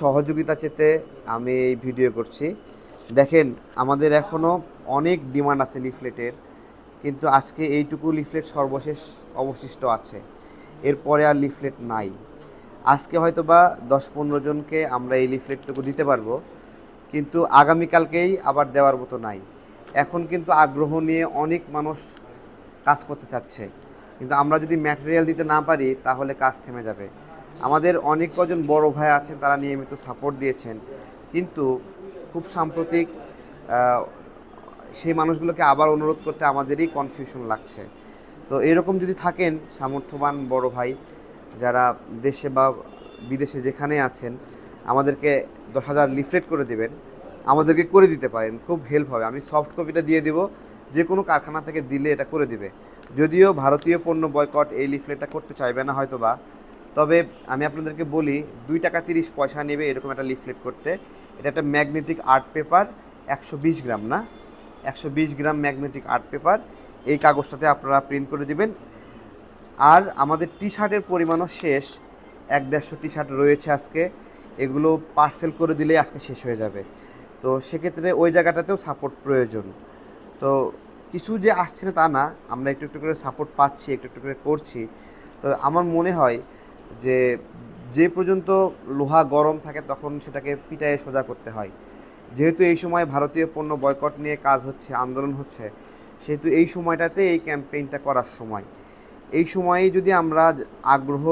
সহযোগিতা চেতে আমি এই ভিডিও করছি। দেখেন, আমাদের এখনও অনেক ডিমান্ড আছে লিফলেটের, কিন্তু আজকে এইটুকু লিফলেট সর্বশেষ অবশিষ্ট আছে। এরপরে আর লিফলেট নাই। আজকে হয়তো বা দশ পনেরো জনকে আমরা এই লিফলেটটুকু দিতে পারব, কিন্তু আগামীকালকেই আবার দেওয়ার মতো নাই। এখন কিন্তু আগ্রহ নিয়ে অনেক মানুষ কাজ করতে চাচ্ছে। কিন্তু আমরা যদি ম্যাটেরিয়াল দিতে না পারি, তাহলে কাজ থেমে যাবে। আমাদের অনেক কজন বড় ভাই আছেন তারা নিয়মিত সাপোর্ট দিয়েছেন। কিন্তু খুব সাম্প্রতিক সেই মানুষগুলোকে আবার অনুরোধ করতে আমাদেরই কনফিউশন লাগছে। তো এরকম যদি থাকেন সামর্থ্যবান বড় ভাই, যারা দেশে বা বিদেশে যেখানে আছেন, আমাদেরকে দশ হাজার লিফলেট করে দেবেন। আমাদেরকে করে দিতে পারেন, খুব হেল্প হবে। আমি সফট কপিটা দিয়ে দেবো, যে কোনো কারখানা থেকে দিলে এটা করে দিবে। যদিও ভারতীয় পণ্য বয়কট এই লিফলেটটা করতে চাইবে না হয়তো বা তবে আমি আপনাদেরকে বলি, দুই টাকা তিরিশ পয়সা নেবে এরকম একটা লিফলেট করতে। এটা একটা ম্যাগনেটিক আর্ট পেপার একশো বিশ গ্রাম না? একশো বিশ গ্রাম ম্যাগনেটিক আর্ট পেপার এই কাগজটাতে আপনারা প্রিন্ট করে দিবেন। আর আমাদের টি শার্টের পরিমাণও শেষ। এক দেড়শো টি শার্ট রয়েছে আজকে। এগুলো পার্সেল করে দিলে আজকে শেষ হয়ে যাবে। তো সেক্ষেত্রে ওই জায়গাটাতেও সাপোর্ট প্রয়োজন। তো কিছু যে আসছে না তা না, আমরা একটু একটু করে সাপোর্ট পাচ্ছি, একটু একটু করে করছি। তো আমার মনে হয় যে যে পর্যন্ত লোহা গরম থাকে তখন সেটাকে পিটায়ে সোজা করতে হয়। যেহেতু এই সময় ভারতীয় পণ্য বয়কট নিয়ে কাজ হচ্ছে, আন্দোলন হচ্ছে, সেহেতু এই সময়টাতে এই ক্যাম্পেইনটা করার সময়। এই সময়ে যদি আমরা আগ্রহ,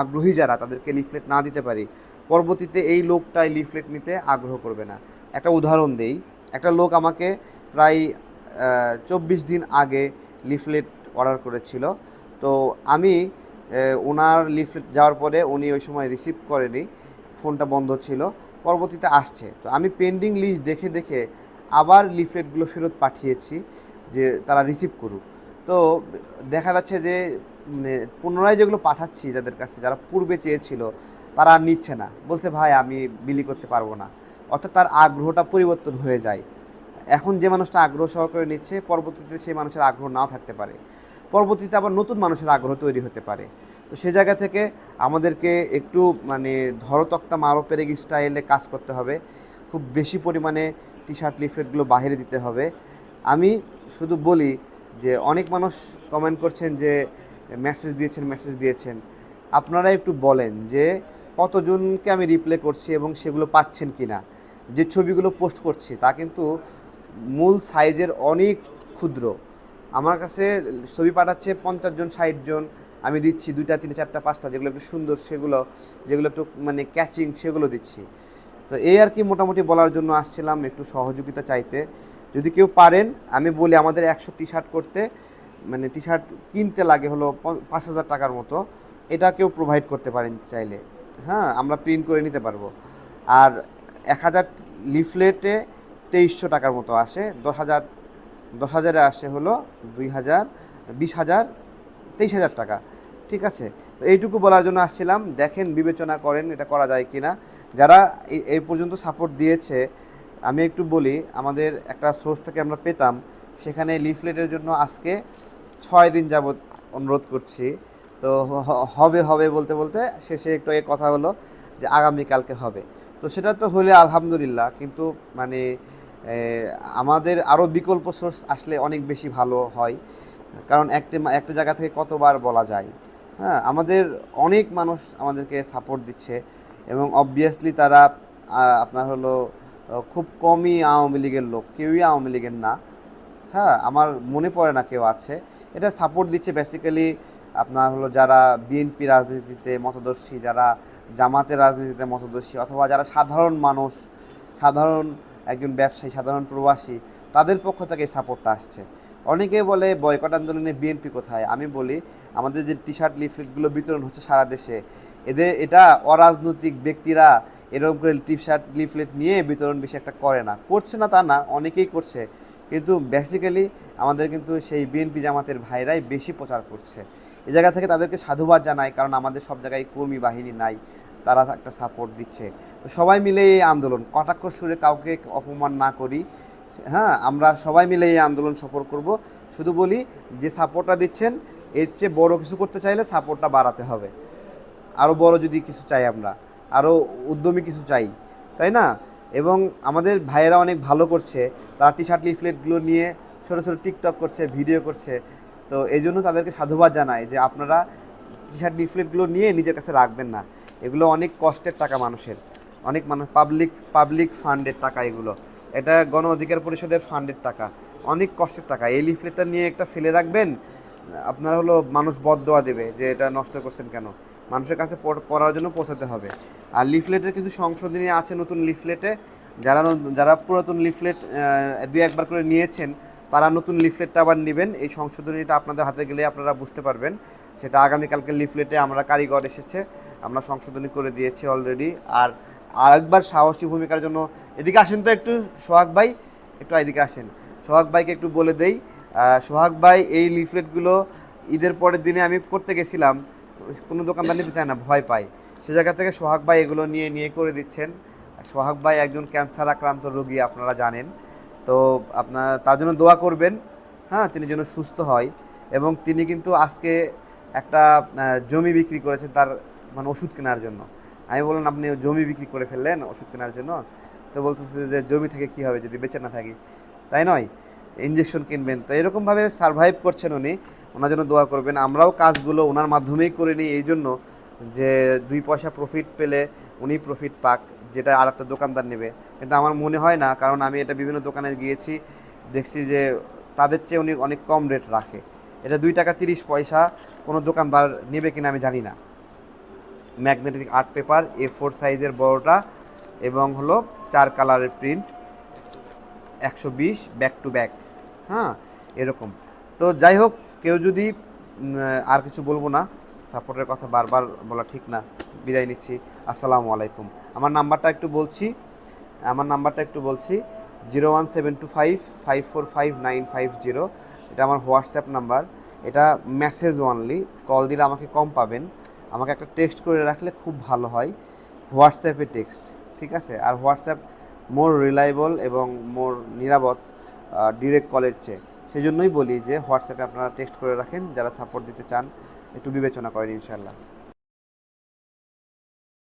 আগ্রহী যারা তাদেরকে লিফলেট না দিতে পারি, পরবর্তীতে এই লোকটাই লিফলেট নিতে আগ্রহ করবে না। একটা উদাহরণ দেই, একটা লোক আমাকে প্রায় চব্বিশ দিন আগে লিফলেট অর্ডার করেছিল। তো আমি ওনার লিফলেট যাওয়ার পরে উনি ওই সময় রিসিভ করেনি, ফোনটা বন্ধ ছিল, পরবর্তীতে আসছে। তো আমি পেন্ডিং লিস্ট দেখে দেখে আবার লিফলেটগুলো ফেরত পাঠিয়েছি যে তারা রিসিভ করুক। তো দেখা যাচ্ছে যে মানে পুনরায় যেগুলো পাঠাচ্ছি যাদের কাছে, যারা পূর্বে চেয়েছিল, তারা নিচ্ছে না। বলছে, ভাই, আমি বিলি করতে পারব না। অর্থাৎ তার আগ্রহটা পরিবর্তন হয়ে যায়। এখন যে মানুষটা আগ্রহ সহকারে নিচ্ছে, পরবর্তীতে সেই মানুষের আগ্রহ নাও থাকতে পারে। পরবর্তীতে আবার নতুন মানুষের আগ্রহ তৈরি হতে পারে। তো সে জায়গা থেকে আমাদেরকে একটু মানে ধরতক্তা মারপের স্টাইলে কাজ করতে হবে। খুব বেশি পরিমাণে টি শার্ট লিফলেটগুলো বাইরে দিতে হবে। আমি শুধু বলি যে, অনেক মানুষ কমেন্ট করছেন যে মেসেজ দিয়েছেন মেসেজ দিয়েছেন। আপনারা একটু বলেন যে, কতজনকে আমি রিপ্লে করছি এবং সেগুলো পাচ্ছেন কি না যে ছবিগুলো পোস্ট করছি, তা কিন্তু মূল সাইজের অনেক ক্ষুদ্র। আমার কাছে ছবি পাঠাচ্ছে পঞ্চাশ জন, ষাট জন। আমি দিচ্ছি দুইটা, তিনটা, চারটা, পাঁচটা, যেগুলো একটু সুন্দর, সেগুলো, যেগুলো একটু মানে ক্যাচিং সেগুলো দিচ্ছি। তো এই আর কি মোটামুটি বলার জন্য আসছিলাম একটু সহযোগিতা চাইতে। যদি কেউ পারেন, আমি বলি আমাদের একশো টি শার্ট করতে মানে টি শার্ট কিনতে লাগে হলো পাঁচ হাজার টাকার মতো। এটা কেউ প্রোভাইড করতে পারেন চাইলে। হ্যাঁ আমরা প্রিন্ট করে নিতে পারব। আর এক হাজার লিফলেটে তেইশশো টাকার মতো আসে। দশ হাজার দশ হাজারে আসে হলো দুই হাজার, বিশ হাজার, তেইশ হাজার টাকা। ঠিক আছে? তো এইটুকু বলার জন্য আসছিলাম। দেখেন, বিবেচনা করেন এটা করা যায় কি না যারা এই- পর্যন্ত সাপোর্ট দিয়েছে, আমি একটু বলি, আমাদের একটা সোর্স থেকে আমরা পেতাম, সেখানে লিফলেটের জন্য আজকে ছয় দিন যাবৎ অনুরোধ করছি। তো হবে হবে বলতে বলতে শেষে একটু এ কথা হলো যে আগামীকালকে হবে। তো সেটা তো হলে আলহামদুলিল্লাহ, কিন্তু মানে আমাদের আরও বিকল্প সোর্স আসলে অনেক বেশি ভালো হয়। কারণ একটা একটা জায়গা থেকে কতবার বলা যায়। হ্যাঁ আমাদের অনেক মানুষ আমাদেরকে সাপোর্ট দিচ্ছে এবং অবভিয়াসলি তারা আপনার হলো খুব কমই আওয়ামী লীগের লোক, কেউই আওয়ামী লীগের না। হ্যাঁ আমার মনে পড়ে না কেউ আছে। এটা সাপোর্ট দিচ্ছে বেসিক্যালি আপনার হলো যারা বিএনপি রাজনীতিতে মতদর্শী, যারা জামাতের রাজনীতিতে মতদর্শী অথবা যারা সাধারণ মানুষ, সাধারণ একজন ব্যবসায়ী, সাধারণ প্রবাসী, তাদের পক্ষ থেকে সাপোর্টটা আসছে। অনেকে বলে বয়কট আন্দোলনে বিএনপি কোথায়? আমি বলি, আমাদের যে টি শার্ট লিফলেটগুলো বিতরণ হচ্ছে সারা দেশে, এদের, এটা অরাজনৈতিক ব্যক্তিরা এরকম করে টি শার্ট লিফলেট নিয়ে বিতরণ বেশি একটা করে না। করছে না তা না, অনেকেই করছে, কিন্তু বেসিক্যালি আমাদের কিন্তু সেই বিএনপি জামাতের ভাইরাই বেশি প্রচার করছে। এ জায়গা থেকে তাদেরকে সাধুবাদ জানাই, কারণ আমাদের সব জায়গায় কর্মী বাহিনী নাই। তারা একটা সাপোর্ট দিচ্ছে। তো সবাই মিলে এই আন্দোলন, কটাক্ষ সুরে কাউকে অপমান না করি। হ্যাঁ আমরা সবাই মিলে এই আন্দোলন সফল করব। শুধু বলি যে সাপোর্টটা দিচ্ছেন, এর চেয়ে বড় কিছু করতে চাইলে সাপোর্টটা বাড়াতে হবে। আরও বড় যদি কিছু চাই আমরা আরও উদ্যমী কিছু চাই, তাই না? এবং আমাদের ভাইয়েরা অনেক ভালো করছে। তারা টি শার্ট লিফলেটগুলো নিয়ে ছোটো ছোটো টিকটক করছে ভিডিও করছে। তো এই জন্য তাদেরকে সাধুবাদ জানাই যে আপনারা টি শার্ট লিফলেটগুলো নিয়ে নিজের কাছে রাখবেন না। এগুলো অনেক কষ্টের টাকা মানুষের। অনেক মানুষ পাবলিক পাবলিক ফান্ডের টাকা এগুলো। এটা গণ অধিকার পরিষদের ফান্ডের টাকা। অনেক কষ্টের টাকা। এই লিফলেটটা নিয়ে একটা ফেলে রাখবেন, আপনার হলো মানুষ বদদোয়া দেবে যে এটা নষ্ট করছেন কেন? মানুষের কাছে পড়ার জন্য পৌঁছাতে হবে। আর লিফলেটের কিছু সংশোধনী আছে নতুন লিফলেটে যারা যারা পুরাতন লিফলেট দুই একবার করে নিয়েছেন তারা নতুন লিফলেটটা আবার নেবেন। এই সংশোধনীটা আপনাদের হাতে গেলে আপনারা বুঝতে পারবেন। সেটা আগামীকালকে লিফলেটে আমরা কারিগর এসেছে, আমরা সংশোধনী করে দিয়েছি অলরেডি আর আরেকবার সাহসী ভূমিকার জন্য এদিকে আসেন তো একটু সোহাগ ভাই, একটু এদিকে আসেন। সোহাগ ভাইকে একটু বলে দেই সোহাগ ভাই, এই লিফলেটগুলো ঈদের পরের দিনে আমি করতে গেছিলাম। কোনো দোকানদার নিতে চায় না, ভয় পায়। সে জায়গা থেকে সোহাগ ভাই এগুলো নিয়ে নিয়ে করে দিচ্ছেন। সোহাগ ভাই একজন ক্যান্সার আক্রান্ত রোগী, আপনারা জানেন। তো আপনার তার জন্য দোয়া করবেন। হ্যাঁ তিনি যেন সুস্থ হয় এবং তিনি কিন্তু আজকে একটা জমি বিক্রি করেছেন তার মানে ওষুধ কেনার জন্য। আমি বললাম, আপনি জমি বিক্রি করে ফেললেন ওষুধ কেনার জন্য? তো বলতেছে যে, জমি থেকে কি হবে যদি বেঁচে না থাকি? তাই নয় ইঞ্জেকশন কিনবেন। তো এরকমভাবে সারভাইভ করছেন উনি। ওনার জন্য দোয়া করবেন। আমরাও কাজগুলো ওনার মাধ্যমেই করে নিই। এই জন্য যে দুই পয়সা প্রফিট পেলে উনি প্রফিট পাক। যেটা আর একটা দোকানদার নেবে। কিন্তু আমার মনে হয় না, কারণ আমি এটা বিভিন্ন দোকানে গিয়েছি, দেখছি যে তাদের চেয়ে উনি অনেক কম রেট রাখে। এটা দুই টাকা তিরিশ পয়সা কোনো দোকানদার নেবে কিনা আমি জানি না। Magnetic art paper A four সাইজের বড়টা, এবং হলো চার কালারের প্রিন্ট একশো বিশ ব্যাক টু ব্যাক হ্যাঁ এরকম। তো যাই হোক, কেউ যদি আর কিছু বলব না সাপোর্টের কথা বারবার বলা ঠিক না। বিদায় নিচ্ছি। আসসালামু আলাইকুম। আমার নাম্বারটা একটু বলছি। আমার নাম্বারটা একটু বলছি। Zero one seven two five five four five nine five zero. এটা আমার হোয়াটসঅ্যাপ নাম্বার। এটা মেসেজ অনলি কল দিলে আমাকে কম পাবেন। আমাকে একটা টেক্সট করে রাখলে খুব ভালো হয়। হোয়াটসঅ্যাপে টেক্সট। ঠিক আছে? আর হোয়াটসঅ্যাপ মোর রিলায়েবল এবং মোর নিরাপদ ডিরেক্ট কলের চেয়ে। সেই জন্যই বলি যে হোয়াটসঅ্যাপে আপনারা টেক্সট করে রাখেন। যারা সাপোর্ট দিতে চান একটু বিবেচনা করেন ইনশাল্লাহ